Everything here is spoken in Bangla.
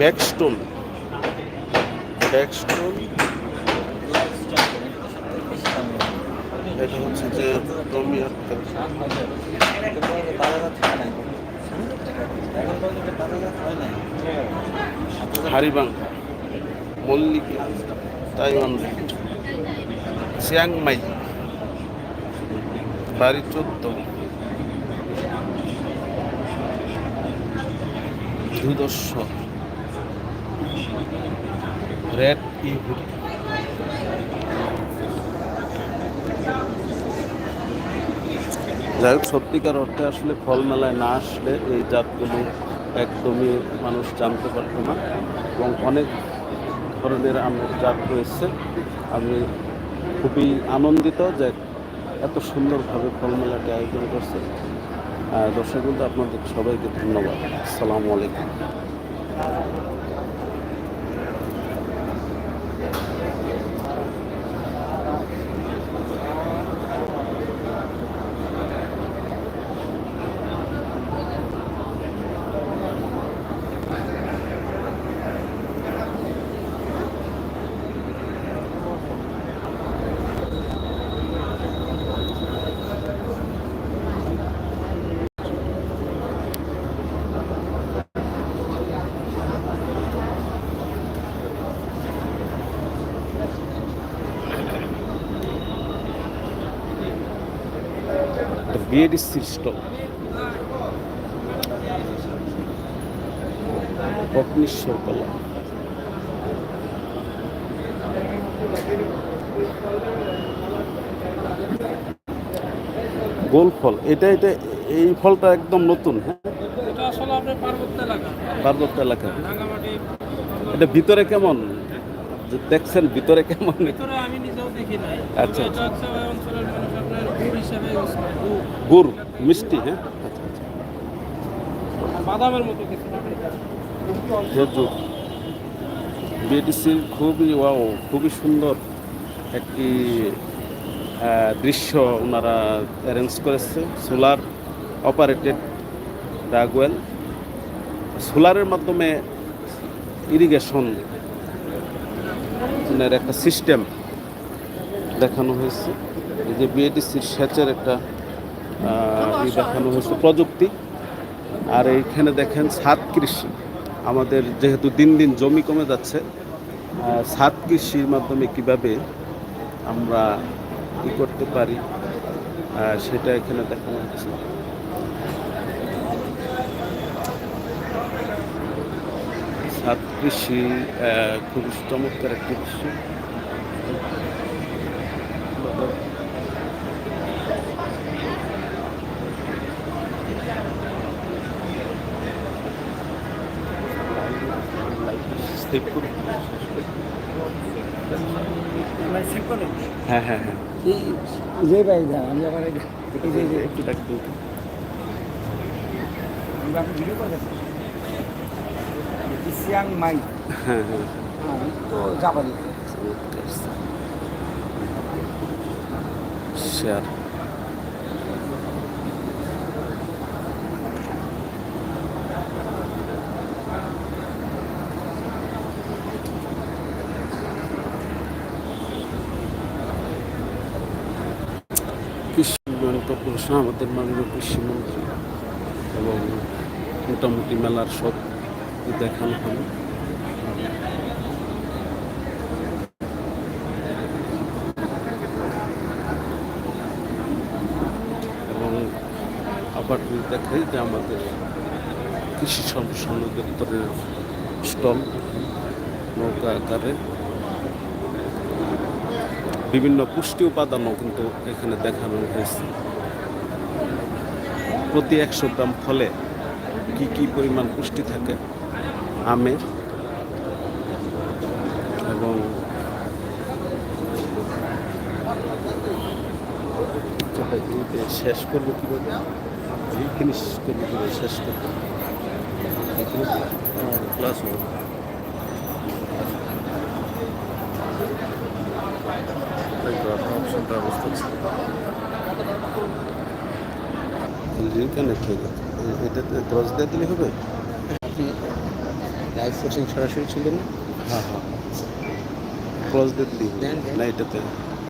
ব্যাকস্টোন। ব্যাকস্টোন। এটা হচ্ছে যে রমি আক্তার হারিবাংলা মল্লিকা তাইওয়ান চিয়াংমাই বাড়ি চোদ্দ। দুদর্শ রেড ইহুড যাই হোক, সত্যিকার অর্থে আসলে ফল মেলায় না আসলে এই জাতগুলো একদমই মানুষ জানতে পারতো না এবং অনেক ধরনের আমের জাত রয়েছে। আমি খুবই আনন্দিত যে এত সুন্দরভাবে ফল মেলাটি আয়োজন করছে। দর্শক বন্ধু আপনাদের সবাইকে ধন্যবাদ। আসসালামু আলাইকুম। কলা গোল ফল। এটা এটা এই ফলটা একদম নতুন হ্যাঁ? এটা পার্বত্য এলাকা। এটা ভিতরে কেমন? যে দেখছেন ভিতরে কেমন? আচ্ছা, গুড় মিষ্টি হ্যাঁ? বাদামের মতো খেজুর খুবই ওয়াও খুবই সুন্দর একটি দৃশ্য ওনারা অ্যারেঞ্জ করেছে। সোলার অপারেটেড ডাগওয়েল সোলারের মাধ্যমে ইরিগেশন একটা সিস্টেম দেখানো হয়েছে। এই যে বিএডিসির সেচের একটা দেখানো হচ্ছে প্রযুক্তি। আর এইখানে দেখেন ছাদ কৃষি। আমাদের যেহেতু দিন দিন জমি কমে যাচ্ছে ছাদ কৃষির মাধ্যমে কীভাবে আমরা কী করতে পারি সেটা এখানে দেখানো হচ্ছে। ছাদ কৃষি আহ, খুব চমৎকার একটি দৃশ্য হ্যাঁ হ্যাঁ হ্যাঁ যে ভাই যান আমি আবার এই যে- এই যে- এই যে একটু একটু আমরা ভিডিও করে সিয়াং মাই হ্যাঁ হ্যাঁ আমি তো জাপানি শেয়ার কৃষি উন্নয়ন কর্পোরেশন আমাদের মাননীয় কৃষিমন্ত্রী এবং মোটামুটি মেলার সব দেখানো হলো এবং আবার দেখাই যে আমাদের কৃষি দপ্তরের স্টল, নৌকা আকারে। বিভিন্ন পুষ্টি উপাদানও কিন্তু এখানে দেখানো হয়েছে। প্রতি একশো গ্রাম ফলে কি কি পরিমাণ পুষ্টি থাকে? আমের এবং শেষ করব কীভাবে? ফিনিশ করব কীভাবে? শেষ করব। ক্লাস হবে অপশনটা অবস্থা কানেক্ট হয়ে গেছে এটাতে ক্রস দিয়ে দিলে হবে লাইভ কোচিং সরাসরি ছিলেন হ্যাঁ হ্যাঁ ক্রস দিয়ে দিলি। না এটাতে